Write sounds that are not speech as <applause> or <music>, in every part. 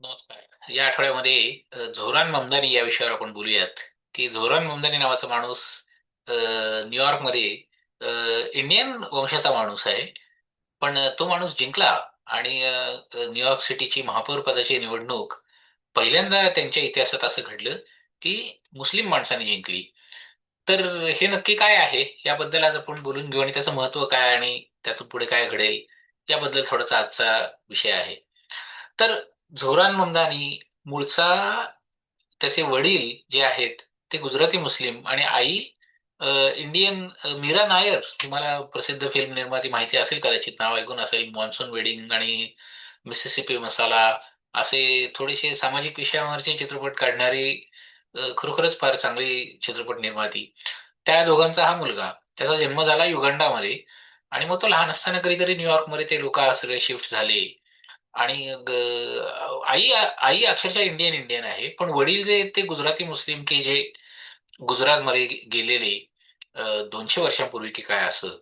नमस्कार. या आठवड्यामध्ये झोरान ममदानी या विषयावर आपण बोलूयात. की झोरान ममदानी नावाचा माणूस न्यूयॉर्कमध्ये इंडियन वंशाचा माणूस आहे. पण तो माणूस जिंकला आणि न्यूयॉर्क सिटीची महापौर पदाची निवडणूक पहिल्यांदा त्यांच्या इतिहासात असं घडलं की मुस्लिम माणसाने जिंकली. तर हे नक्की काय आहे? याबद्दल आज आपण बोलून घेऊ आणि त्याचं महत्त्व काय आणि त्यातून पुढे काय घडेल? याबद्दल थोडासा आजचा विषय आहे. तर झोरान ममदानी मूळचा त्याचे वडील जे आहेत ते गुजराती मुस्लिम आणि आई इंडियन मीरा नायर तुम्हाला प्रसिद्ध फिल्म निर्माती माहिती असेल कदाचित नाव ऐकून असेल मॉन्सून वेडिंग आणि मिसिसिपी मसाला असे थोडेसे सामाजिक विषयांवरचे चित्रपट काढणारी खरोखरच फार चांगली चित्रपट निर्माती. त्या दोघांचा हा मुलगा त्याचा जन्म झाला युगांडामध्ये आणि मग तो लहान असताना कधीतरी न्यूयॉर्कमध्ये ते लोक सगळे शिफ्ट झाले. आणि आई आई अक्षरशः इंडियन इंडियन आहे. पण वडील जे आहेत ते गुजराती मुस्लिम की जे गुजरातमध्ये गेलेले दोनशे वर्षांपूर्वी की काय असं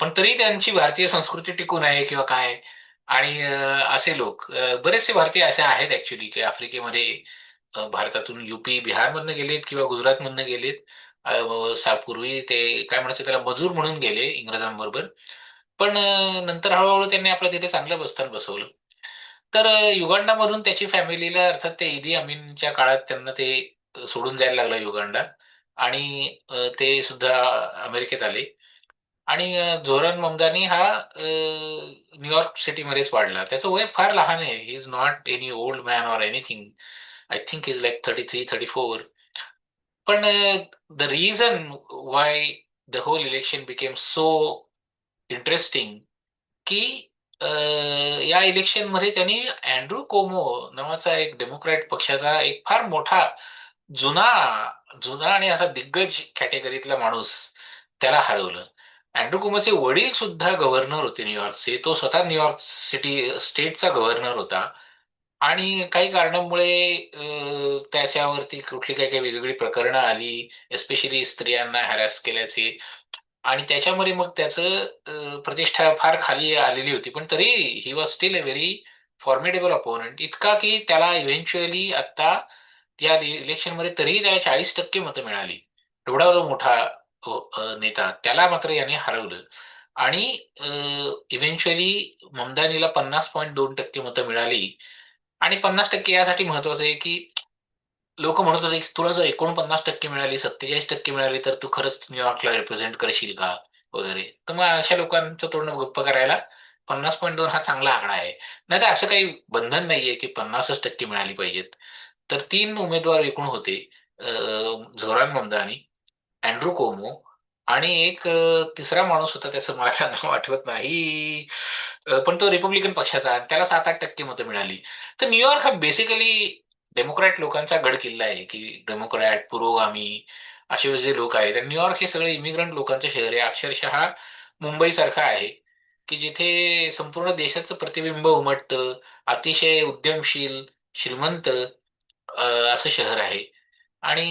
पण तरी त्यांची भारतीय संस्कृती टिकून आहे किंवा काय? आणि असे लोक बरेचसे भारतीय असे आहेत ऍक्च्युली की आफ्रिकेमध्ये भारतातून युपी बिहारमधनं गेलेत किंवा गुजरातमधनं गेलेत. पूर्वी ते काय म्हणायचं त्याला मजूर म्हणून गेले इंग्रजांबरोबर. पण नंतर हळूहळू त्यांनी आपलं तिथे चांगलं बस्तान बसवलं. तर युगांडामधून त्याची फॅमिलीला अर्थात ते इदी अमीनच्या काळात त्यांना ते सोडून जायला लागलं युगांडा. आणि ते सुद्धा अमेरिकेत आले. आणि झोरन ममदानी हा न्यूयॉर्क सिटीमध्येच वाढला. त्याचं वय फार लहान आहे. He is not any old man or anything I think is like thirty three thirty four पण the reason why the whole election became so interesting की या इलेक्शनमध्ये त्यांनी अँड्रू कोमो नावाचा एक डेमोक्रॅट पक्षाचा एक फार मोठा जुना जुना आणि असा दिग्गज कॅटेगरीतला माणूस त्याला हरवलं. अँड्रू कोमोचे वडील सुद्धा गव्हर्नर होते न्यूयॉर्कचे तो स्वतः न्यूयॉर्क सिटी स्टेटचा गव्हर्नर होता. आणि काही कारणामुळे त्याच्यावरती कुठली काही काही वेगवेगळी प्रकरणं आली एस्पेशली स्त्रियांना हॅरॅस केल्याचे. आणि त्याच्यामध्ये मग त्याचं प्रतिष्ठा फार खाली आलेली होती. पण तरी he was still a very formidable opponent इतका की त्याला इव्हेंच्युअली आता या इलेक्शनमध्ये तरीही त्याला चाळीस टक्के मतं मिळाली. एवढा जो मोठा नेता. त्याला मात्र याने हरवलं. आणि इव्हेंच्युअली ममदानीला पन्नास पॉईंट दोन टक्के मतं मिळाली. आणि पन्नास टक्के यासाठी महत्वाचं आहे की लोक म्हणत होते की तुला जर एकोणपन्नास टक्के मिळाली सत्तेचाळीस टक्के मिळाली तर तू खरंच न्यूयॉर्कला रिप्रेझेंट करशील का वगैरे? तर मग अशा लोकांचं तोंड गप्प करायला पन्नास पॉईंट दोन हा चांगला आकडा आहे. नाही तर असं काही बंधन नाहीये की पन्नासच टक्के मिळाली पाहिजेत. तर तीन उमेदवार एकूण होते झोरान ममदानी अँड्रू कोमो आणि एक तिसरा माणूस होता त्याचं मला <laughs> नाव आठवत नाही. पण तो रिपब्लिकन पक्षाचा त्याला सात आठ टक्के मतं मिळाली. तर न्यूयॉर्क हा बेसिकली डेमोक्रॅट लोकांचा गड किल्ला आहे की डेमोक्रॅट पुरोगामी असे जे लोक आहेत. न्यूयॉर्क हे सगळे इमिग्रंट लोकांचं शहर आहे. अक्षरशः मुंबई सारखं आहे की जिथे संपूर्ण देशाचं प्रतिबिंब उमटतं अतिशय उद्यमशील श्रीमंत असं शहर आहे. आणि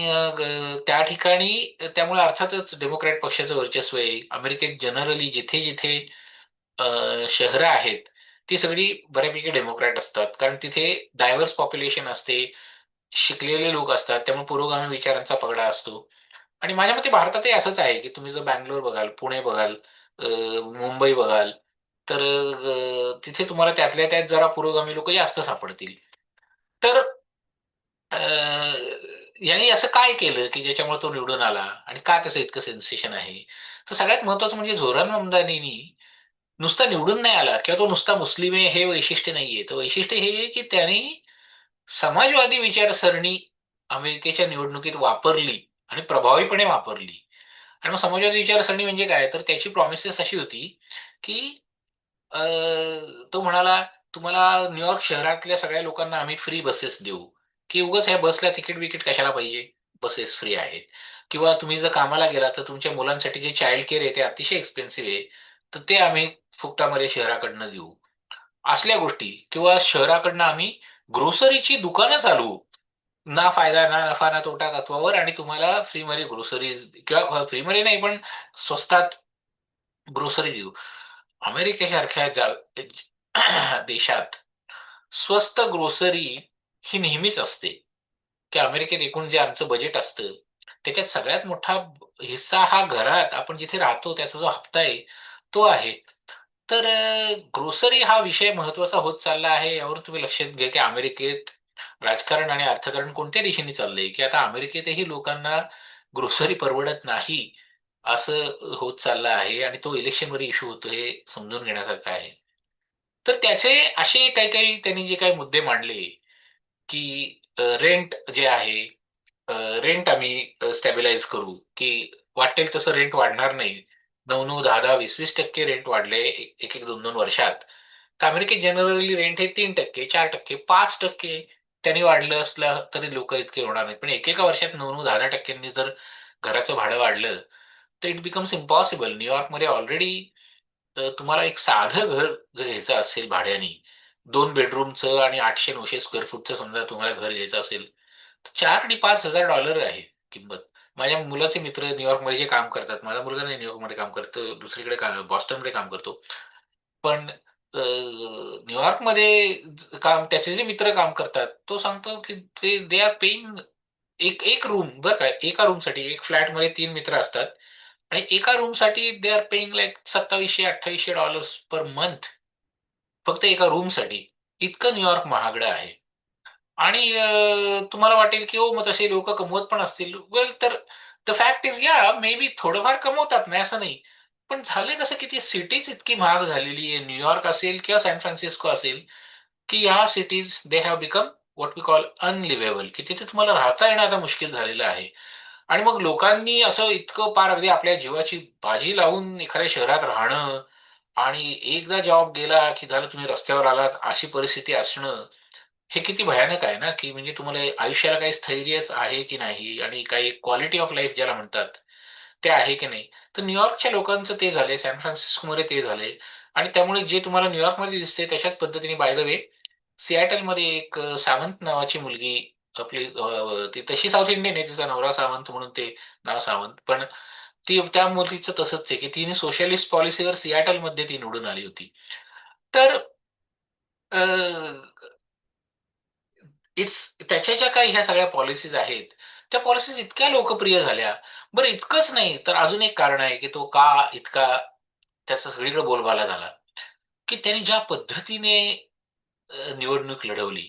त्या ठिकाणी त्यामुळे अर्थातच डेमोक्रॅट पक्षाचं वर्चस्व आहे. अमेरिकेत जनरली जिथे जिथे शहरं आहेत ती सगळी बऱ्यापैकी डेमोक्रॅट असतात. कारण तिथे डायव्हर्स पॉप्युलेशन असते शिकलेले लोक असतात त्यामुळे पुरोगामी विचारांचा पगडा असतो. आणि माझ्या मते भारतातही असंच आहे की तुम्ही जर बँगलोर बघाल पुणे बघाल मुंबई बघाल तर तिथे तुम्हाला त्यातल्या त्यात जरा पुरोगामी लोक जास्त सापडतील. तर यांनी असं काय केलं की ज्याच्यामुळे तो निवडून आला? आणि का त्याचं इतकं सेन्सेशन आहे? तर सगळ्यात महत्वाचं म्हणजे झोरान ममदानीनी नुसता निवडून नाही आला किंवा तो नुसता मुस्लिम आहे हे वैशिष्ट्य नाहीये तर वैशिष्ट्य हे आहे की त्यांनी समाजवादी विचारसरणी अमेरिकेच्या निवडणुकीत वापरली आणि प्रभावीपणे वापरली. आणि मग समाजवादी विचारसरणी म्हणजे काय? तर त्याची प्रॉमिसेस अशी होती की तो म्हणाला तुम्हाला न्यूयॉर्क शहरातल्या सगळ्या लोकांना आम्ही फ्री बसेस देऊ. की उगाच ह्या बसला तिकीट विकीट कशाला पाहिजे? बसेस फ्री आहेत. किंवा तुम्ही जर कामाला गेला तर तुमच्या मुलांसाठी जे चाइल्ड केअर आहे ते अतिशय एक्सपेन्सिव्ह आहे. तर ते आम्ही फुकटामध्ये शहराकडनं देऊ. असल्या गोष्टी किंवा शहराकडनं आम्ही ग्रोसरीची दुकानं चालवू. ना फायदा ना नफा ना तोटा तत्वावर आणि तुम्हाला फ्रीमध्ये ग्रोसरीज किंवा फ्रीमध्ये नाही पण स्वस्तात ग्रोसरी देऊ. अमेरिकेसारख्या जा <clears throat> देशात स्वस्त ग्रोसरी ही नेहमीच असते. की अमेरिकेत एकूण जे आमचं बजेट असतं त्याच्यात सगळ्यात मोठा हिस्सा हा घरात आपण जिथे राहतो त्याचा जो हप्ता आहे तो आहे. तर ग्रोसरी हा विषय महत्त्वाचा होत चालला आहे. यावर तुम्ही लक्षात घ्या की अमेरिकेत राजकारण आणि अर्थकारण कोणत्या दिशेने चाललंय? की आता अमेरिकेतही लोकांना ग्रोसरी परवडत नाही असं होत चाललं आहे आणि तो इलेक्शनवर इश्यू होतो हे समजून घेण्यासारखं आहे. तर त्याचे असे काही काही त्यांनी जे काही मुद्दे मांडले की रेंट जे आहे रेंट आम्ही स्टॅबिलाईज करू की वाटेल तसं रेंट वाढणार नाही. नऊ नऊ दहा दहा वीस वीस टक्के रेंट वाढले एक एक दोन दोन वर्षात. तर अमेरिकेत जनरली रेंट हे तीन टक्के चार टक्के पाच टक्के त्यांनी वाढलं असलं तरी लोक इतके होणार नाहीत. पण एकेका वर्षात नऊ नऊ दहा दहा टक्क्यांनी जर घराचं भाडं वाढलं तर इट बिकम्स इम्पॉसिबल न्यूयॉर्कमध्ये ऑलरेडी तुम्हाला एक साधं घर जर घ्यायचं असेल भाड्याने दोन बेडरूमचं आणि आठशे नऊशे स्क्वेअर फूटचं समजा तुम्हाला घर घ्यायचं असेल तर चार आणि पाच हजार डॉलर आहे किंमत. माझ्या मुलाचे मित्र न्यूयॉर्कमध्ये जे काम करतात माझा मुलगा नाही न्यूयॉर्कमध्ये काम करतो दुसरीकडे बॉस्टनमध्ये काम करतो. पण न्यूयॉर्कमध्ये काम त्याचे जे मित्र काम करतात तो सांगतो की ते दे आर पेईंग एक एक रूम बरं का एका रूमसाठी एक फ्लॅटमध्ये तीन मित्र असतात. आणि एका रूमसाठी दे आर पेईंग लाईक सत्तावीसशे अठ्ठावीसशे डॉलर्स पर मंथ फक्त एका रूमसाठी इतकं न्यूयॉर्क महागडं आहे. आणि तुम्हाला वाटेल की हो मग तसे लोक कमवत पण असतील. वेल तर द फॅक्ट इज या मे बी थोडंफार कमवतात नाही असं नाही. पण झाले कसं की ती सिटीज इतकी महाग झालेली आहे. न्यूयॉर्क असेल किंवा सॅन फ्रान्सिस्को असेल की ह्या cities they have become what we call unlivable की तिथे तुम्हाला राहता येणं आता मुश्किल झालेलं आहे. आणि मग लोकांनी असं इतकं पार अगदी आपल्या जीवाची बाजी लावून एखाद्या शहरात राहणं आणि एकदा जॉब गेला की झालं तुम्ही रस्त्यावर आलात अशी परिस्थिती असणं हे किती भयानक आहे ना की म्हणजे तुम्हाला आयुष्याला काही स्थैर्यच आहे की नाही आणि काही क्वालिटी ऑफ लाईफ ज्याला म्हणतात ते आहे की नाही. तर न्यूयॉर्कच्या लोकांचं ते झाले सॅन फ्रान्सिस्कोमध्ये ते झाले आणि त्यामुळे जे तुम्हाला न्यूयॉर्कमध्ये दिसते तशाच पद्धतीने बाय द वे सियाटलमध्ये एक सावंत नावाची मुलगी आपली ती तशी साऊथ इंडियन आहे तिचा नवरा सावंत म्हणून ते नाव सावंत. पण ती त्या मुलीचं तसंच आहे की तिने सोशलिस्ट पॉलिसीवर सियाटलमध्ये ती निवडून आली होती. तर इट्स त्याच्या ज्या काही ह्या सगळ्या पॉलिसीज आहेत त्या पॉलिसीज इतक्या लोकप्रिय झाल्या. बरं इतकंच नाही तर अजून एक कारण आहे की तो का इतका त्याचा सगळीकडे बोलबाला झाला. की त्यांनी ज्या पद्धतीने निवडणूक लढवली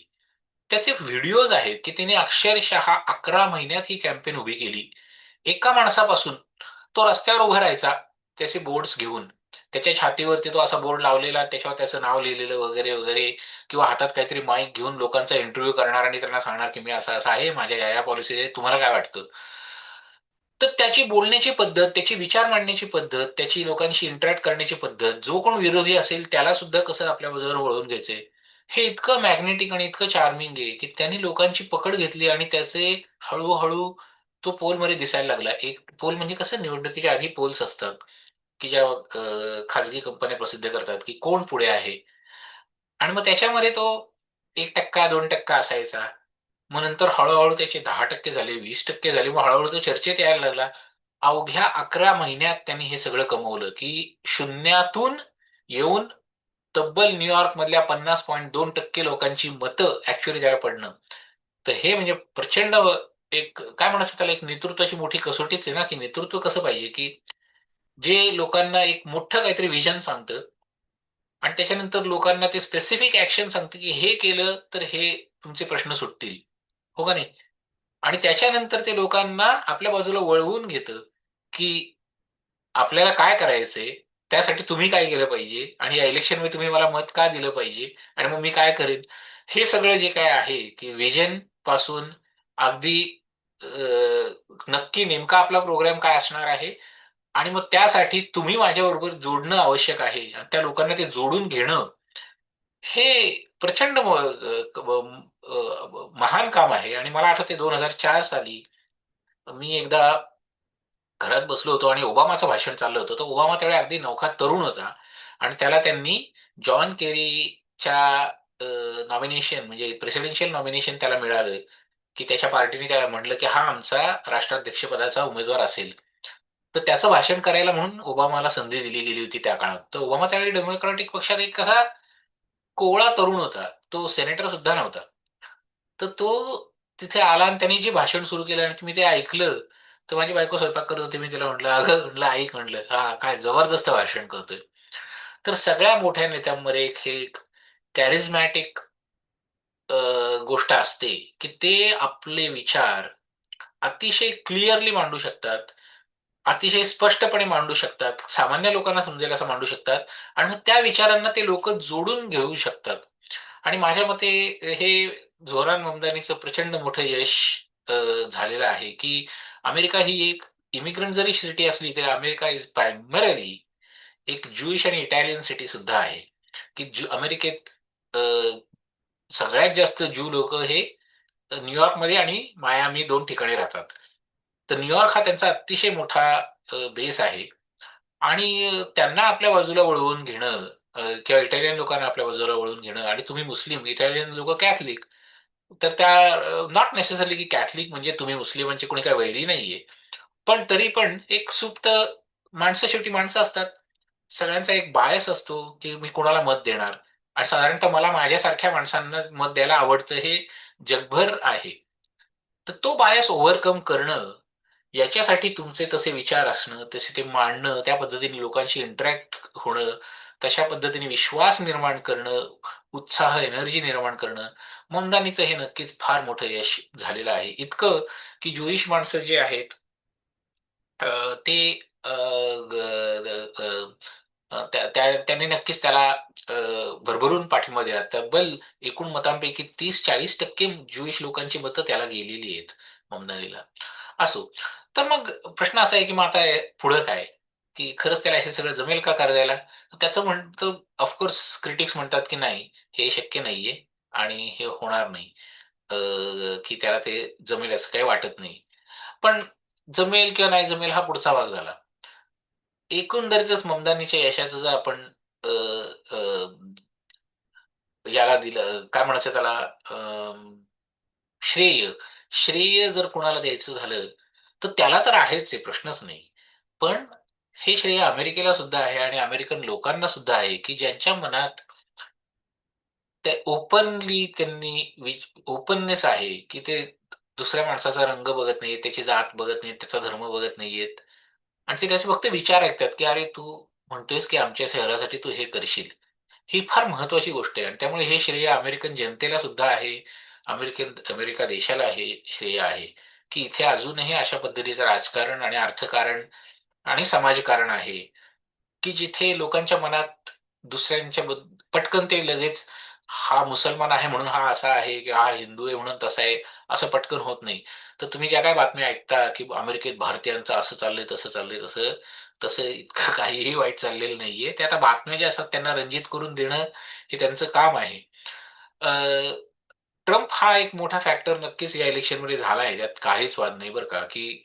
त्याचे व्हिडिओज आहेत की त्याने अक्षरशः अकरा महिन्यात ही कॅम्पेन उभी केली. एका माणसापासून तो रस्त्यावर उभा राहायचा त्याचे बोर्ड्स घेऊन. त्याच्या छातीवरती तो असा बोर्ड लावलेला त्याच्यावर त्याचं नाव लिहिलेलं वगैरे वगैरे किंवा हातात काहीतरी माईक घेऊन लोकांचा इंटरव्ह्यू करणार आणि त्यांना सांगणार की मी असं असं आहे माझ्या या या पॉलिसी तुम्हाला काय वाटतं? तर त्याची बोलण्याची पद्धत त्याची विचार मांडण्याची पद्धत त्याची लोकांशी इंटरॅक्ट करण्याची पद्धत जो कोण विरोधी असेल त्याला सुद्धा कसं आपल्या बाजूवर वळवून घ्यायचंय? हे इतकं मॅग्नेटिक आणि इतकं चार्मिंग आहे की त्यांनी लोकांची पकड घेतली आणि त्याचे हळूहळू तो पोलमध्ये दिसायला लागला. एक पोल म्हणजे कसं निवडणुकीच्या आधी पोल्स असतात. की ज्या खाजगी कंपन्या प्रसिद्ध करतात की कोण पुढे आहे? आणि मग त्याच्यामध्ये तो एक टक्का दोन टक्का असायचा. मग नंतर हळूहळू त्याचे दहा टक्के झाले वीस टक्के झाले. मग हळूहळू तो चर्चेत यायला लागला. अवघ्या अकरा महिन्यात त्यांनी हे सगळं कमवलं की शून्यातून येऊन तब्बल न्यूयॉर्क मधल्या पन्नास पॉईंट दोन टक्के लोकांची मतं ऍक्च्युअली त्याला पडणं. तर हे म्हणजे प्रचंड एक काय म्हणायचं त्याला एक नेतृत्वाची मोठी कसोटीच आहे ना की नेतृत्व कसं पाहिजे की जे लोकांना एक मोठं काहीतरी विजन सांगतं आणि त्याच्यानंतर लोकांना ते स्पेसिफिक ऍक्शन सांगतं की हे केलं तर हे तुमचे प्रश्न सुटतील. हो का नाही? आणि त्याच्यानंतर ते लोकांना आपल्या बाजूला वळवून घेतं की आपल्याला काय करायचंय त्यासाठी तुम्ही काय केलं पाहिजे आणि या इलेक्शनमध्ये तुम्ही मला मत का दिलं पाहिजे आणि मग मी काय करेन? हे सगळं जे काय आहे की विजनपासून अगदी नक्की नेमका आपला प्रोग्राम काय असणार आहे? आणि मग त्यासाठी तुम्ही माझ्याबरोबर जोडणं आवश्यक आहे. आणि त्या लोकांना ते जोडून घेणं हे प्रचंड महान काम आहे. आणि मला आठवते दोन हजार चार साली मी एकदा घरात बसलो होतो आणि ओबामाचं भाषण चाललं होतं. तर ओबामा त्यावेळी अगदी नौखा तरुण होता. आणि त्याला त्यांनी जॉन केरीच्या नॉमिनेशन म्हणजे प्रेसिडेन्शियल नॉमिनेशन त्याला मिळालं. की त्याच्या पार्टीने त्याला म्हटलं की हा आमचा राष्ट्राध्यक्षपदाचा उमेदवार असेल. तर त्याचं भाषण करायला म्हणून ओबामाला संधी दिली गेली होती त्या काळात. तर ओबामा त्यावेळी डेमोक्रॅटिक पक्षात एक कसा कोवळा तरुण होता. तो सेनेटर सुद्धा नव्हता. तर तो तिथे आला आणि त्यांनी जे भाषण सुरू केलं आणि मी ते ऐकलं तर माझी बायको स्वयंपाक करत होती. मी तिला म्हटलं अगं म्हटलं ऐक म्हटलं हा काय जबरदस्त भाषण करतोय. तर सगळ्या मोठ्या नेत्यांमध्ये एक हे कॅरिझमॅटिक गोष्ट असते की ते आपले विचार अतिशय क्लिअरली मांडू शकतात. अतिशय स्पष्टपणे मांडू शकतात. सामान्य लोकांना समजेल असं मांडू शकतात. आणि मग त्या विचारांना ते लोक जोडून घेऊ शकतात. आणि माझ्या मते हे झोरान ममदानीचं प्रचंड मोठं यश झालेलं आहे की अमेरिका ही एक इमिग्रंट जरी सिटी असली तरी अमेरिका इज प्रायमरली एक ज्युइश आणि इटालियन सिटी सुद्धा आहे. की अमेरिकेत सगळ्यात जास्त ज्यू लोक हे न्यूयॉर्कमध्ये आणि मायामी दोन ठिकाणी राहतात. तर न्यूयॉर्क हा त्यांचा अतिशय मोठा बेस आहे. आणि त्यांना आपल्या बाजूला वळवून घेणं किंवा इटालियन लोकांना आपल्या बाजूला वळवून घेणं आणि तुम्ही मुस्लिम इटालियन लोक कॅथलिक तर त्या नॉट नेसेसरली की कॅथलिक म्हणजे तुम्ही मुस्लिमांची कोणी काही वैरी नाहीये. पण तरी पण एक सुप्त माणसं शेवटी माणसं असतात. सगळ्यांचा एक बायस असतो की मी कोणाला मत देणार. आणि साधारणतः मला माझ्यासारख्या माणसांना मत द्यायला आवडतं हे जगभर आहे. तर तो बायस ओव्हरकम करणं याच्यासाठी तुमचे तसे विचार असणं तसे ते मांडणं त्या पद्धतीने लोकांशी इंटरॅक्ट होणं तशा पद्धतीने विश्वास निर्माण करणं उत्साह एनर्जी निर्माण करणं ममदानीचं हे नक्कीच फार मोठं यश झालेलं आहे. इतकं की ज्युईश माणसं जे आहेत ते त्यांनी नक्कीच त्याला भरभरून पाठिंबा दिला. तब्बल एकूण मतांपैकी तीस चाळीस टक्के ज्युईश लोकांची मतं त्याला गेलेली आहेत ममदानीला. असो. तर मग प्रश्न असा आहे की मग आता पुढं काय? की खरंच त्याला हे सगळं जमेल का करायला? त्याचं म्हणतं ऑफकोर्स क्रिटिक्स म्हणतात की नाही हे शक्य नाहीये आणि हे होणार नाही. की त्याला ते जमेल असं काही वाटत नाही. पण जमेल किंवा नाही जमेल हा पुढचा भाग झाला. एकंदरीतच ममदानीच्या यशाचं जर आपण याला दिलं काय म्हणायचं त्याला श्रेय श्रेय जर कोणाला द्यायचं झालं तर त्याला तर आहेच आहे प्रश्नच नाही. पण हे श्रेय अमेरिकेला सुद्धा आहे आणि अमेरिकन लोकांना सुद्धा आहे की ज्यांच्या मनात ते ओपनली त्यांनी ओपननेस आहे की ते दुसऱ्या माणसाचा रंग बघत नाहीये त्याची जात बघत नाहीत त्याचा धर्म बघत नाहीयेत. आणि ते त्याचे फक्त विचार ऐकतात की अरे तू म्हणतोयस की आमच्या शहरासाठी तू हे करशील. ही फार महत्वाची गोष्ट आहे आणि त्यामुळे हे श्रेय अमेरिकन जनतेला सुद्धा आहे. अमेरिकन अमेरिका देशाला हे श्रेय आहे की इथे अजूनही अशा पद्धतीचं राजकारण आणि अर्थकारण आणि समाजकारण आहे की जिथे लोकांच्या मनात दुसऱ्यांच्या पटकन ते लगेच हा मुसलमान आहे म्हणून हा असा आहे किंवा हा हिंदू आहे म्हणून तसा आहे असं पटकन होत नाही. तर तुम्ही ज्या काय बातम्या ऐकता की अमेरिकेत भारतीयांचं असं चाललंय तसं चाललंय तसं तसं इतकं <laughs> काहीही वाईट चाललेलं नाहीये. ते आता बातम्या ज्या असतात त्यांना रंजित करून देणं हे त्यांचं काम आहे. ट्रम्प हा एक मोठा फॅक्टर नक्कीच या इलेक्शनमध्ये झाला आहे त्यात काहीच वाद नाही बरं का. की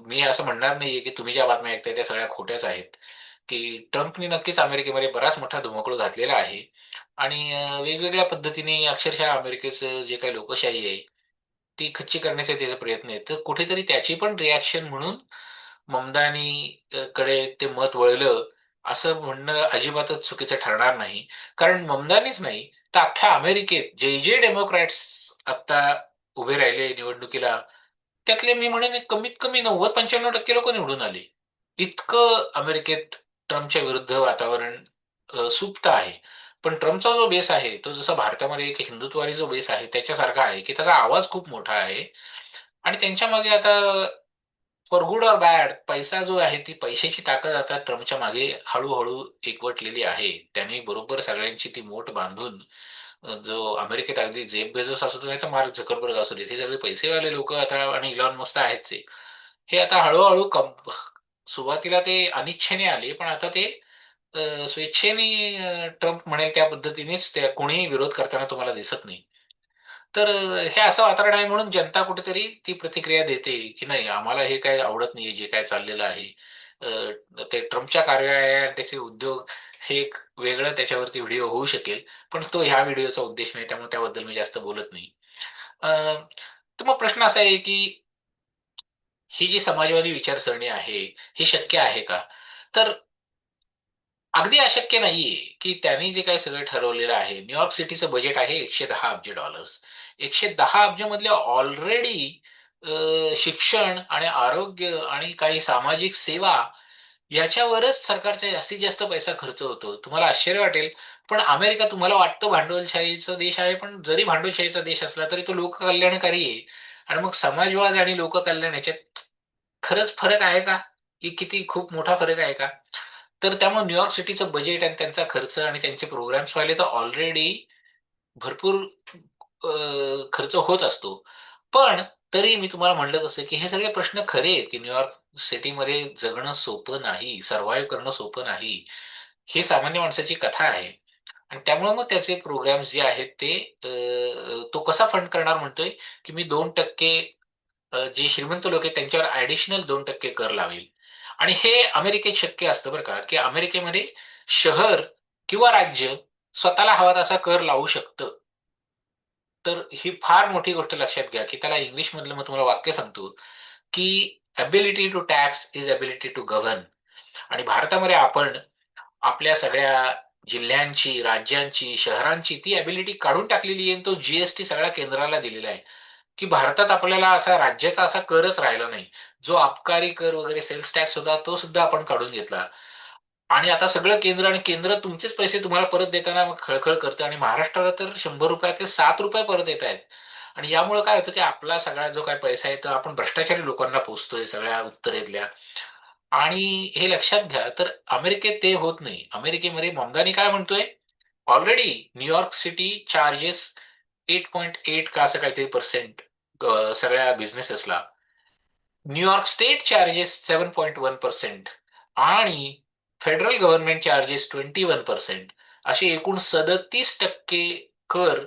मी असं म्हणणार नाहीये की तुम्ही ज्या बातम्या ऐकताय त्या सगळ्या खोट्याच आहेत. की ट्रम्पने नक्कीच अमेरिकेमध्ये बराच मोठा धुमकळ घातलेला आहे. आणि वेगवेगळ्या पद्धतीने अक्षरशः अमेरिकेचं जे काही लोकशाही आहे ती खच्ची करण्याचे त्याचे प्रयत्न आहेत. तर कुठेतरी त्याची पण रिॲक्शन म्हणून ममदानी कडे ते मत वळलं. असं म्हणणं अजिबातच चुकीचं ठरणार नाही. कारण ममदानीच नाही तर अख्ख्या अमेरिकेत जे जे डेमोक्रॅट्स आता उभे राहिले निवडणुकीला त्यातले मी म्हणेन कमीत कमी नव्वद पंच्याण्णव टक्के लोक निवडून आले. इतकं अमेरिकेत ट्रम्पच्या विरुद्ध वातावरण सुप्त आहे. पण ट्रम्पचा जो बेस आहे तो जसा भारतामध्ये एक हिंदुत्ववादी जो बेस आहे त्याच्यासारखा आहे की त्याचा आवाज खूप मोठा आहे. आणि त्यांच्या मागे आता फॉर गुड ऑर बॅड पैसा जो आहे ती पैशाची ताकद आता ट्रम्पच्या मागे हळूहळू एकवटलेली आहे. त्यांनी बरोबर सगळ्यांची ती मोठ बांधून जो अमेरिकेत अगदी जेब बेझस असतो नाही तर मार्क झकरबर्ग असू दे हे सगळे पैसेवाले लोक आता आणि इलॉन मस्त आहेत हे आता हळूहळू कम सुरुवातीला ते अनिच्छेने आले पण आता ते स्वेच्छेने ट्रम्प म्हणेल त्या पद्धतीनेच त्या कोणीही विरोध करताना तुम्हाला दिसत नाही. तर हे असं वातावरण आहे म्हणून जनता कुठेतरी ती प्रतिक्रिया देते की नाही आम्हाला हे काय आवडत नाही जे काय चाललेलं आहे. ते ट्रम्पच्या कार्यालयात त्याचे उद्योग हे एक वेगळं त्याच्यावरती व्हिडिओ होऊ शकेल पण तो ह्या व्हिडिओचा उद्देश नाही त्यामुळे त्याबद्दल मी जास्त बोलत नाही. तर मग प्रश्न असा आहे की ही जी समाजवादी विचारसरणी आहे ही शक्य आहे का? तर अगदी अशक्य नाहीये की त्यांनी जे काही सगळं ठरवलेलं आहे न्यूयॉर्क सिटीचं बजेट आहे एकशे दहा अब्ज डॉलर्स. एकशे दहा अब्ज मधले ऑलरेडी शिक्षण आणि आरोग्य आणि काही सामाजिक सेवा याच्यावरच सरकारचा जास्तीत जास्त पैसा खर्च होतो. तुम्हाला आश्चर्य वाटेल पण अमेरिका तुम्हाला वाटतं भांडवलशाहीचा देश आहे पण जरी भांडवलशाहीचा देश असला तरी तो लोककल्याणकारी आहे. आणि मग समाजवाद आणि लोककल्याण याच्यात खरंच फरक आहे का? की किती खूप मोठा फरक आहे का? तर त्यामुळे न्यूयॉर्क सिटीचं बजेट आणि त्यांचा खर्च आणि त्यांचे प्रोग्राम्स व्हायला तर ऑलरेडी भरपूर खर्च होत असतो. पण तरी मी तुम्हाला म्हणलं तसं की हे सगळे प्रश्न खरे आहेत की न्यूयॉर्क सिटीमध्ये जगणं सोपं नाही सर्व्हाइव्ह करणं सोपं नाही हे सामान्य माणसाची कथा आहे. आणि त्यामुळे मग त्याचे प्रोग्राम्स जे आहेत ते तो कसा फंड करणार म्हणतोय की मी दोन टक्के जे श्रीमंत लोक आहेत त्यांच्यावर ऍडिशनल दोन टक्के कर लावेल. आणि हे अमेरिकेत शक्य असतं बरं का की अमेरिकेमध्ये शहर किंवा राज्य स्वतःला हवा तसा कर लावू शकतं. तर ही फार मोठी गोष्ट लक्षात घ्या की त्याला इंग्लिश मधलं मग तुम्हाला वाक्य सांगतो की ability to tax is ability to govern आणि भारतामध्ये आपण आपल्या सगळ्या जिल्ह्यांची राज्यांची शहरांची ती अबिलिटी काढून टाकलेली आहे तो जीएसटी सगळ्या केंद्राला दिलेला आहे. की भारतात आपल्याला असा राज्याचा असा करच राहिला नाही. जो आबकारी कर वगैरे सेल्स टॅक्स होता तो सुद्धा आपण काढून घेतला. आणि आता सगळं केंद्र आणि केंद्र तुमचेच पैसे तुम्हाला परत देताना मग खळखळ करतं आणि महाराष्ट्राला तर शंभर रुपयाचे सात रुपये परत येत आहेत. आणि यामुळे काय होतं की आपला सगळा जो काय पैसा आहे तो आपण भ्रष्टाचारी लोकांना पोचतोय सगळ्या उत्तरेतल्या. आणि हे लक्षात घ्या तर अमेरिकेत ते होत नाही. अमेरिकेमध्ये ममदानी काय म्हणतोय? Already New York city charges eight point eight का असं काहीतरी पर्सेंट सगळ्या बिझनेसेसला न्यूयॉर्क स्टेट चार्जेस सेवन पॉईंट वन पर्सेंट आणि federal government charges twenty one percent. असे एकूण सदतीस टक्के कर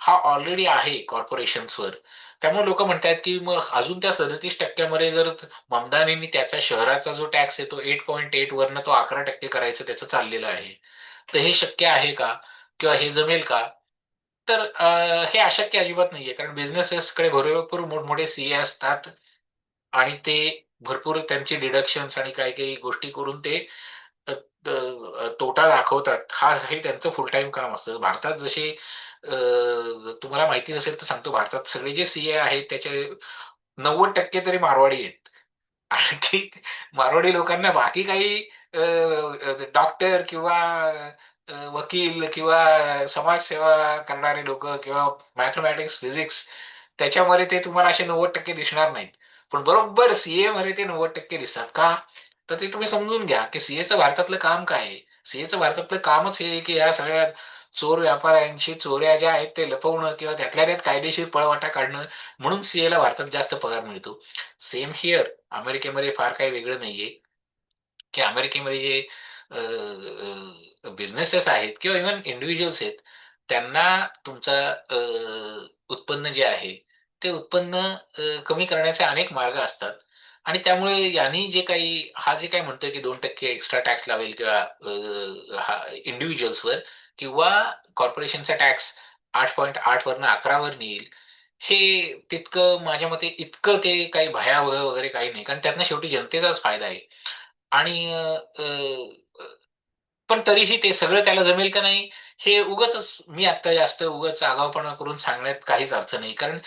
हा ऑलरेडी आहे कॉर्पोरेशन्सवर त्यामुळे लोक म्हणतात की मग अजून त्या सदतीस टक्क्यामध्ये जर ममदानींनी त्याचा शहराचा जो टॅक्स आहे तो एट पॉईंट एट वरनं तो अकरा टक्के करायचं त्याचं चाललेलं आहे. तर हे शक्य आहे का? किंवा हे जमेल का? तर हे अशक्य अजिबात नाहीये. कारण बिझनेसेसकडे भरपूर मोठमोठे सीए असतात आणि ते भरपूर त्यांचे डिडक्शन्स आणि काही काही गोष्टी करून ते तोटा दाखवतात. हा हे त्यांचं फुल टाइम काम असतं. भारतात जसे तुम्हाला माहिती नसेल तर सांगतो. भारतात सगळे जे सीए आहेत त्याचे नव्वद टक्के तरी मारवाडी आहेत. आणखी मारवाडी लोकांना बाकी काही डॉक्टर किंवा वकील किंवा समाजसेवा करणारे लोक किंवा मॅथमॅटिक्स फिजिक्स त्याच्यामध्ये ते तुम्हाला असे नव्वद टक्के दिसणार नाहीत. पण बरोबर सीए मध्ये ते नव्वद टक्के दिसतात का? तर ते तुम्ही समजून घ्या की सीएचं भारतातलं काम काय आहे? सीएचं भारतातलं कामच हे की या सगळ्या चोर व्यापाऱ्यांची चोऱ्या ज्या आहेत ते लपवणं किंवा त्यातल्या त्यात कायदेशीर पळवाटा काढणं म्हणून सीएला भारतात जास्त पगार मिळतो. सेम हिअर अमेरिकेमध्ये फार काही वेगळं नाहीये. की अमेरिकेमध्ये जे बिझनेसेस आहेत किंवा इव्हन इंडिव्हिज्युअल्स आहेत त्यांना तुमचा उत्पन्न जे आहे ते उत्पन्न कमी करण्याचे अनेक मार्ग असतात. आणि त्यामुळे यांनी जे काही हा जे काही म्हणतोय की दोन टक्के एक्स्ट्रा टॅक्स लावेल किंवा इंडिव्हिज्युअल्सवर किंवा कॉर्पोरेशनचा टॅक्स आठ पॉईंट आठ वरनं अकरावर नेईल हे तितकं माझ्या मते इतकं ते काही भयावह वगैरे काही नाही. कारण त्यातनं शेवटी जनतेचाच फायदा आहे. आणि पण तरीही ते सगळं त्याला जमेल का नाही हे उगच मी आता जास्त उगच आगावपणा करून सांगण्यात काहीच अर्थ नाही. कारण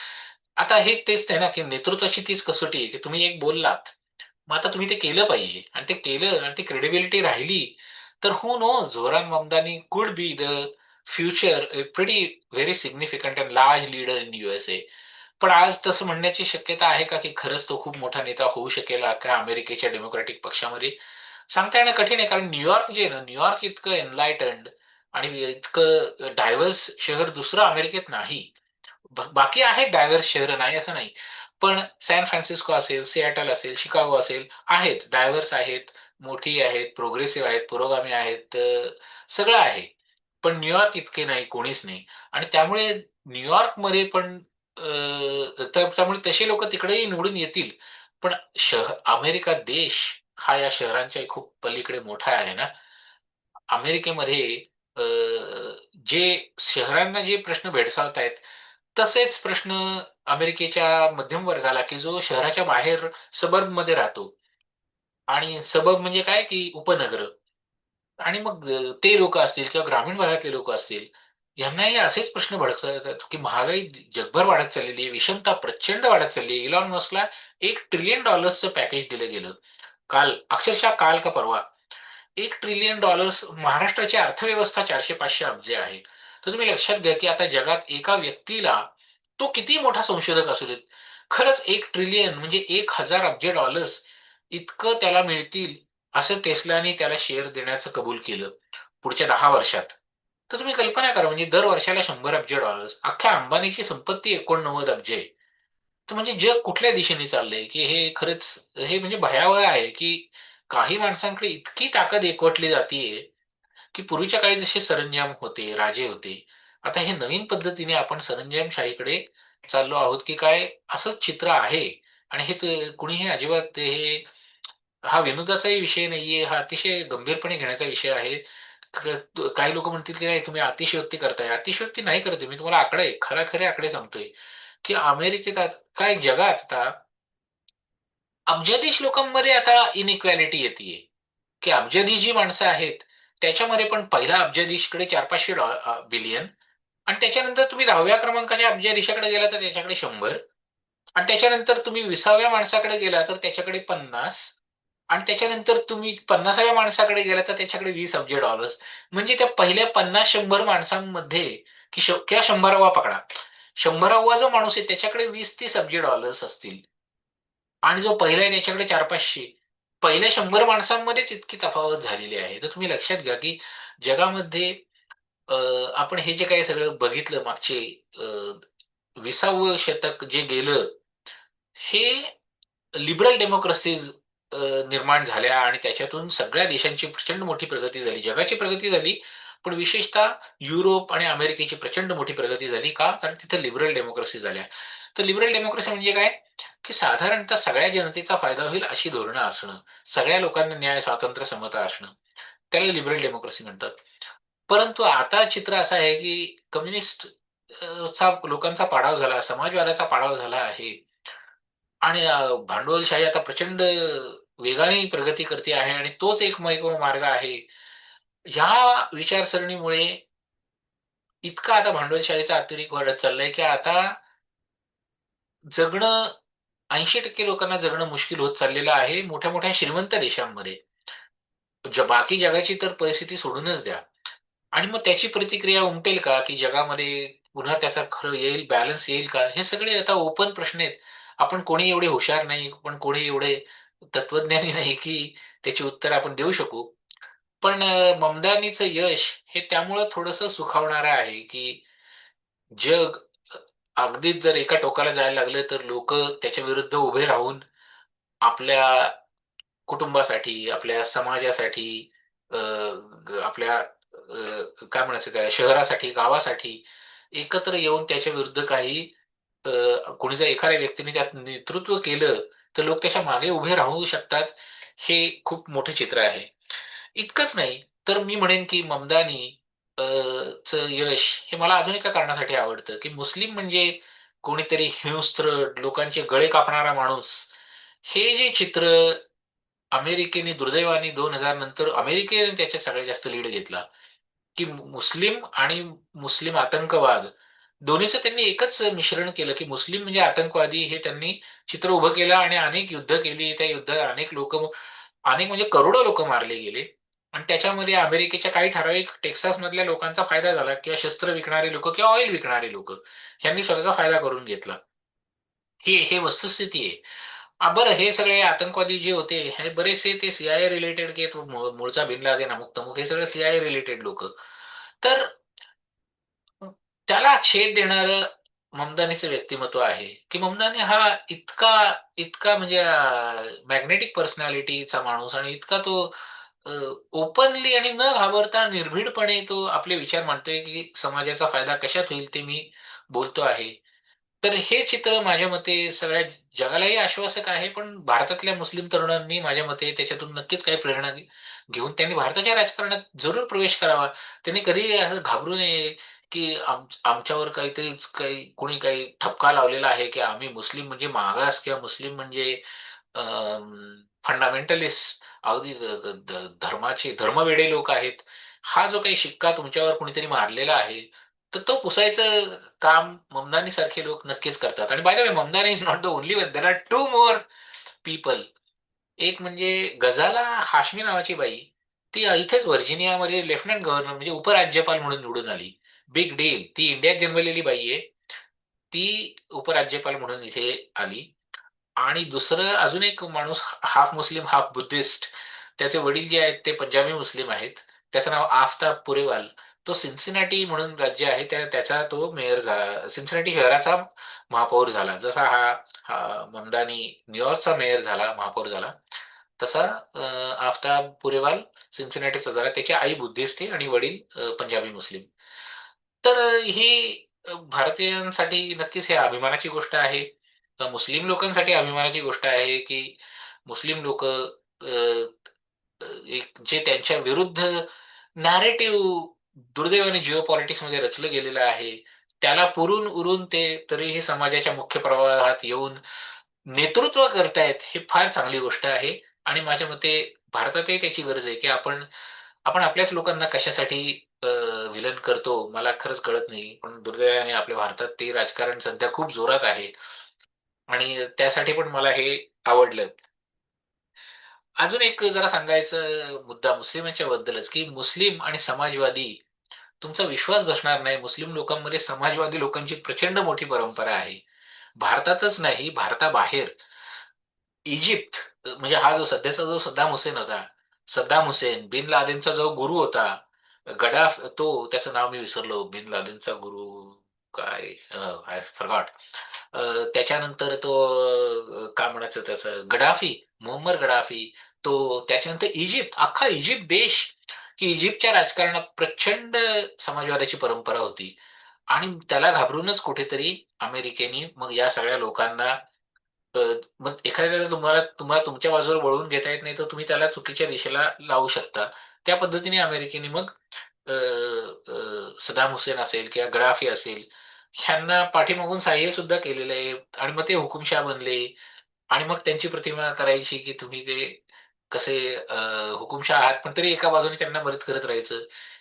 आता हे तेच आहे ना की नेतृत्वाची तीच कसोटी आहे की तुम्ही एक बोललात मग आता तुम्ही ते केलं पाहिजे. आणि ते केलं आणि ती क्रेडिबिलिटी राहिली तर हो no Zohran Mamdani could be the future pretty very significant and large leader in USA पण आज तसं म्हणण्याची शक्यता आहे का की खरंच तो खूप मोठा नेता होऊ शकेल का अमेरिकेच्या डेमोक्रॅटिक पक्षामध्ये? सांगता येणं कठीण आहे कारण न्यूयॉर्क जे ना न्यूयॉर्क इतकं एनलायटंड आणि इतकं डायव्हर्स शहर दुसरं अमेरिकेत नाही. बाकी आहेत डायव्हर्स शहर नाही असं नाही. पण सॅन फ्रान्सिस्को असेल सियाटल असेल शिकागो असेल आहेत. डायव्हर्स आहेत मोठी आहेत प्रोग्रेसिव्ह आहेत पुरोगामी आहेत सगळं आहे. पण न्यूयॉर्क इतके नाही कोणीच नाही. आणि त्यामुळे न्यूयॉर्कमध्ये पण त्यामुळे तसे लोक तिकडेही निवडून येतील. पण शहर अमेरिका देश हा या शहरांच्या खूप पलीकडे मोठा आहे ना. अमेरिकेमध्ये जे शहरांना जे प्रश्न भेडसावत आहेत तसेच प्रश्न अमेरिकेच्या मध्यम वर्गाला की जो शहराच्या बाहेर सबर्बमध्ये राहतो. आणि सबब म्हणजे काय? की उपनगर. आणि मग ते लोक असतील किंवा ग्रामीण भागातले लोक असतील यांनाही असेच प्रश्न भडकतात की महागाई जगभर वाढत चाललेली आहे विषमता प्रचंड वाढत चालली आहे. इलॉन मस्कला एक ट्रिलियन डॉलर्सचं पॅकेज दिलं गेलं. काल अक्षरशः काल का परवा एक ट्रिलियन डॉलर्स महाराष्ट्राची अर्थव्यवस्था चारशे पाचशे अब्जे आहे. तर तुम्ही लक्षात घ्या की आता जगात एका व्यक्तीला तो किती मोठा संशोधक असू देत. खरंच एक ट्रिलियन म्हणजे एक हजार अब्ज डॉलर्स इतकं त्याला मिळतील असं टेस्लाने त्याला शेअर देण्याचं कबूल केलं पुढच्या दहा वर्षात. तर तुम्ही कल्पना करा म्हणजे दर वर्षाला शंभर अब्ज डॉलर्स अख्ख्या अंबानीची संपत्ती एकोणनव्वद अब्ज आहे. तर म्हणजे जग कुठल्या दिशेने चाललंय की हे खरंच हे म्हणजे भयावह आहे की काही माणसांकडे इतकी ताकद एकवटली जातीये की पूर्वीच्या काळी जसे सरंजाम होते राजे होते आता हे नवीन पद्धतीने आपण सरंजामशाहीकडे चाललो आहोत की काय असंच चित्र आहे आणि हे कुणीही अजिबात हे हा विनोदाचाही विषय नाहीये हा अतिशय गंभीरपणे घेण्याचा विषय आहे. काही लोक म्हणतील की नाही तुम्ही अतिशयोक्ती करताय. अतिशयोक्ती नाही करते मी तुम्हाला आकडे खरा खरे आकडे सांगतोय की अमेरिकेत काय जगात आता अब्जाधीश लोकांमध्ये आता इनइक्वॅलिटी येते की अब्जाधीश जी माणसं आहेत त्याच्यामध्ये पण पहिला अब्जाधीशकडे चार पाचशे बिलियन आणि त्याच्यानंतर तुम्ही दहाव्या क्रमांकाच्या अब्जाधीशाकडे गेला तर त्याच्याकडे शंभर. आणि त्याच्यानंतर तुम्ही विसाव्या माणसाकडे गेला तर त्याच्याकडे पन्नास. आणि त्याच्यानंतर तुम्ही पन्नासाव्या माणसाकडे गेला तर त्याच्याकडे वीस अब्ज डॉलर्स म्हणजे त्या पहिल्या पन्नास शंभर माणसांमध्ये की किंवा शंभरावा पकडा. शंभरावा जो माणूस आहे त्याच्याकडे वीस तीस अब्ज डॉलर्स असतील. आणि जो पहिला आहे त्याच्याकडे चार पाचशे पहिल्या शंभर माणसांमध्येच इतकी तफावत झालेली आहे. तर तुम्ही लक्षात घ्या की जगामध्ये आपण हे जे काही सगळं बघितलं मागचे विसावं शतक जे गेलं हे लिबरल डेमोक्रेसीज निर्माण झाल्या आणि त्याच्यातून सगळ्या देशांची प्रचंड मोठी प्रगती झाली. जगाची प्रगती झाली पण विशेषतः युरोप आणि अमेरिकेची प्रचंड मोठी प्रगती झाली. का? कारण तिथे लिबरल डेमोक्रेसी झाल्या तर लिबरल डेमोक्रेसी म्हणजे काय? की साधारणतः सगळ्या जनतेचा फायदा होईल अशी धोरणं असणं सगळ्या लोकांना न्याय स्वातंत्र्य समता असणं त्याला लिबरल डेमोक्रेसी म्हणतात. परंतु आता चित्र असं आहे की कम्युनिस्ट चा लोकांचा पाडाव झाला समाजवादाचा पाडाव झाला आहे. आणि भांडवलशाही आता प्रचंड वेगाने प्रगती करते आहे आणि तोच एक मार्ग आहे. ह्या विचारसरणीमुळे इतका आता भांडवलशाहीचा अतिरेक वाढत चाललाय की आता जगणं ऐंशी टक्के लोकांना जगणं मुश्किल होत चाललेलं आहे. मोठ्या मोठ्या श्रीमंत देशांमध्ये. बाकी जगाची तर परिस्थिती सोडूनच द्या. आणि मग त्याची प्रतिक्रिया उमटेल का? की जगामध्ये पुन्हा त्याचा खरं येईल बॅलन्स येईल का? हे सगळे आता ओपन प्रश्न आहेत. आपण कोणी एवढे हुशार नाही पण कोणी एवढे तत्वज्ञानी नाही की त्याची उत्तर आपण देऊ शकू. पण ममदानीचं यश हे त्यामुळं थोडंसं सुखावणार आहे की जग अगदीच जर एका टोकाला जायला लागलं तर लोक त्याच्या विरुद्ध उभे राहून आपल्या कुटुंबासाठी आपल्या समाजासाठी आपल्या काय म्हणायचं त्याला शहरासाठी गावासाठी एकत्र येऊन त्याच्या विरुद्ध काही कोणी जर एखाद्या व्यक्तीने त्यात नेतृत्व केलं तर लोक त्याच्यामागे उभे राहू शकतात हे खूप मोठं चित्र आहे. इतकंच नाही तर मी म्हणेन की ममदानी यश हे मला अजून एका कारणासाठी आवडतं की मुस्लिम म्हणजे कोणीतरी हिंस्त्र लोकांचे गळे कापणारा माणूस. हे जे चित्र अमेरिकेने दुर्दैवाने दोन हजार नंतर अमेरिकेने त्याच्या सगळ्यात जास्त लीड घेतला की मुस्लिम आणि मुस्लिम आतंकवाद दोन्हीचं त्यांनी एकच मिश्रण केलं की मुस्लिम म्हणजे आतंकवादी हे त्यांनी चित्र उभं केलं आणि अनेक युद्ध केली. त्या युद्धात अनेक लोक अनेक म्हणजे करोडो लोक मारले गेले. आणि त्याच्यामध्ये अमेरिकेच्या काही ठराविक टेक्सास मधल्या लोकांचा फायदा झाला किंवा शस्त्र विकणारे लोक किंवा ऑइल विकणारे लोक यांनी स्वतःचा फायदा करून घेतला. हे हे वस्तुस्थिती आहे. बरं हे सगळे आतंकवादी जे होते हे बरेचसे ते सीआयए रिलेटेड की मूळचा बिन लादेन अमुक तमुक हे सगळे सीआयए रिलेटेड लोक. तर त्याला छेद देणार ममदानीचं व्यक्तिमत्व आहे की ममदानी हा इतका इतका म्हणजे मॅग्नेटिक पर्सनॅलिटीचा माणूस आणि इतका तो ओपनली आणि न घाबरता निर्भीडपणे तो आपले विचार मांडतोय की समाजाचा फायदा कशात होईल ते मी बोलतो आहे. तर हे चित्र माझ्या मते सगळ्या जगालाही आश्वासक आहे पण भारतातल्या मुस्लिम तरुणांनी माझ्या मते त्याच्यातून नक्कीच काही प्रेरणा घेऊन त्यांनी भारताच्या राजकारणात जरूर प्रवेश करावा. त्यांनी कधी असं घाबरू नये की आमच्यावर काहीतरी काही कोणी काही ठपका लावलेला आहे की आम्ही मुस्लिम म्हणजे मागास किंवा मुस्लिम म्हणजे फंडामेंटलिस्ट अगदी धर्माचे धर्मवेडे लोक आहेत. हा जो काही शिक्का तुमच्यावर कुणीतरी मारलेला आहे तर तो पुसायचं काम ममदानी सारखे लोक नक्कीच करतात. आणि by the way Mamdani is not the only one there are two more people एक म्हणजे गझाला हाशमी नावाची बाई ती इथेच व्हर्जिनियामध्ये लेफ्टनंट गव्हर्नर म्हणजे उपराज्यपाल म्हणून निवडून आली. बिग डील ती इंडियात जन्मलेली बाई आहे. ती उपराज्यपाल म्हणून इथे आली. आणि दुसरं अजून एक माणूस हाफ मुस्लिम हाफ बुद्धिस्ट त्याचे वडील जे आहेत ते पंजाबी मुस्लिम आहेत. त्याचं नाव आफ्ताब पुरेवाल. तो सिन्सिनाटी म्हणून राज्य आहे. त्या त्याचा तो मेयर झाला. सिन्सिनाटी शहराचा महापौर झाला. जसा हा, ममदानी न्यूयॉर्कचा मेयर झाला महापौर झाला तसा आफ्ताब पुरेवाल सिन्सिनाटीचा झाला. त्याची आई बुद्धिस्ट आहे आणि वडील पंजाबी मुस्लिम. तर ही भारतीयांसाठी नक्कीच हे अभिमानाची गोष्ट आहे. मुस्लिम लोकांसाठी अभिमानाची गोष्ट आहे की मुस्लिम लोक जे त्यांच्या विरुद्ध नॅरेटिव्ह दुर्दैवाने जिओ मध्ये रचलं गेलेलं आहे त्याला पुरून उरून ते तरीही समाजाच्या मुख्य प्रवाहात येऊन नेतृत्व करतायत हे फार चांगली गोष्ट आहे. आणि माझ्या मते भारतातही त्याची गरज आहे की आपण आपण आपल्याच लोकांना कशासाठी विलन करतो मला खरंच कळत नाही. पण दुर्दैवाने आपल्या भारतात ते राजकारण सध्या खूप जोरात आहे. आणि त्यासाठी पण मला हे आवडलं. अजून एक जरा सांगायचं मुद्दा मुस्लिमांच्या बद्दलच की मुस्लिम आणि समाजवादी तुमचा विश्वास बसणार नाही. मुस्लिम लोकांमध्ये समाजवादी लोकांची प्रचंड मोठी परंपरा आहे. भारतातच नाही भारताबाहेर. इजिप्त म्हणजे हा जो सध्याचा जो सद्दाम हुसेन होता सद्दाम हुसेन बिन लादेनचा जो गुरु होता गडाफ तो त्याचं नाव मी विसरलो. बिन लादेनचा गुरु काय? आय फरगॉट त्याच्यानंतर तो काय म्हणायचं त्याचं गडाफी मोहम्मद गडाफी तो त्याच्यानंतर इजिप्त अख्खा इजिप्त देश की इजिप्तच्या राजकारणात प्रचंड समाजवादाची परंपरा होती. आणि त्याला घाबरूनच कुठेतरी अमेरिकेने मग या सगळ्या लोकांना मग एखाद्याला तुम्हाला तुम्हाला तुमच्या बाजूला वळवून घेता येत नाही तर तुम्ही त्याला चुकीच्या दिशेला लावू शकता. त्या पद्धतीने अमेरिकेने मग सदाम हुसेन असेल किंवा गडाफी असेल ह्यांना पाठीमागून सहाय्य सुद्धा केलेलं आहे. आणि मग ते हुकुमशाह बनले. आणि मग त्यांची प्रतिमा करायची की तुम्ही ते कसे हुकुमशाह आहात पण तरी एका बाजूने त्यांना मदत करत राहायचं.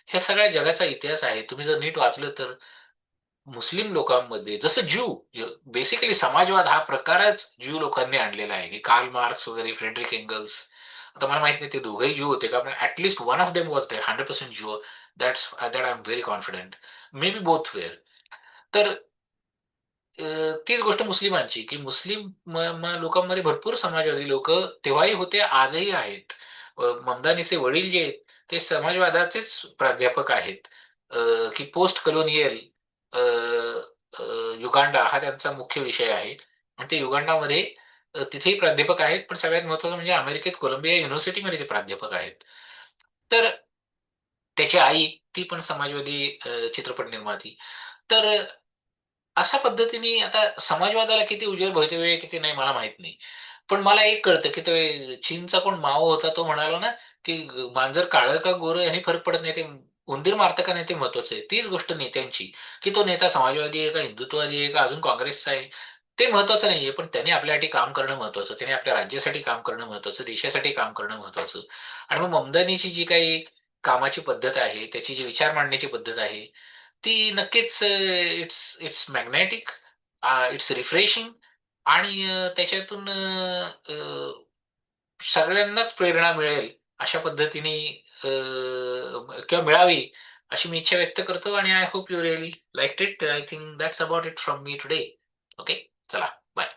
ह्या सगळ्या जगाचा इतिहास आहे. तुम्ही जर नीट वाचलं तर मुस्लिम लोकांमध्ये जसं ज्यू बेसिकली समाजवाद हा प्रकारच ज्यू लोकांनी आणलेला आहे. की कार्ल मार्क्स वगैरे फ्रेडरिक एंगल्स आता मला माहीत नाही ते दोघंही ज्यू होते का पण at least one of them was hundred percent Jew that's that I am very confident maybe both were तर तीच गोष्ट मुस्लिमांची की मुस्लिम लोकांमध्ये भरपूर समाजवादी लोक तेव्हाही होते आजही आहेत. ममदानीचे वडील जे आहेत ते समाजवादाचेच प्राध्यापक आहेत. की पोस्ट कलोनियल युगांडा हा त्यांचा मुख्य विषय आहे. आणि ते युगांडामध्ये तिथेही प्राध्यापक आहेत पण सगळ्यात महत्वाचं म्हणजे अमेरिकेत कोलंबिया युनिव्हर्सिटीमध्ये ते प्राध्यापक आहेत. तर त्याची आई ती पण समाजवादी चित्रपट निर्माती. तर अशा पद्धतीने आता समाजवादाला किती उजेड भवितव्य किती नाही मला माहीत नाही. पण मला एक कळतं की तो चीनचा कोण माओ होता तो म्हणाला ना की मांजर काळं का गोरं यांनी फरक पडत नाही ते उंदीर मारतं का नाही ते महत्वाचं आहे. तीच गोष्ट नेत्यांची की तो नेता समाजवादी आहे का हिंदुत्ववादी आहे का अजून काँग्रेसचा आहे ते महत्वाचं नाहीये पण त्यांनी आपल्यासाठी काम करणं महत्वाचं त्याने आपल्या राज्यासाठी काम करणं महत्वाचं देशासाठी काम करणं महत्वाचं. आणि मग ममदानीची जी काही कामाची पद्धत आहे त्याची जी विचार मांडण्याची पद्धत आहे ती नक्कीच it's it's magnetic it's refreshing आणि त्याच्यातून सगळ्यांनाच प्रेरणा मिळेल अशा पद्धतीने किंवा मिळावी अशी मी इच्छा व्यक्त करतो आणि I hope you really like it I think that's about it from me today okay चला. बाय